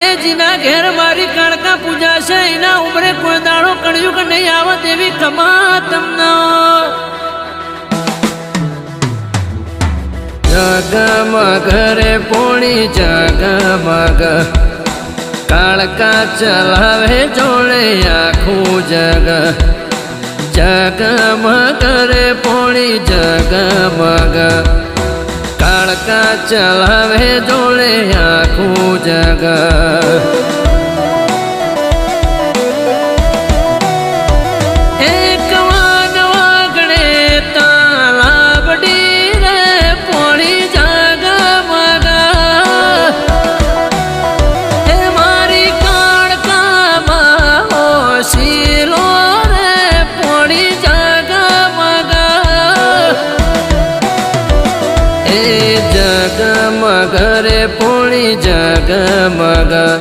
જીના ઘેર મારી કાળકા પૂજા છે, એના ઉમરે કોઈ દાડો કે નહીં આવે તેવી કમા તમને જગમગ રે પોણી જગમગ કાળકા ચલાવે જોડે આખું જગ. જગમગ રે પોણી જગમગ કાળકા ચલાવે જોડે આખું જગ એ જગમગ રે પૂણી જગમગ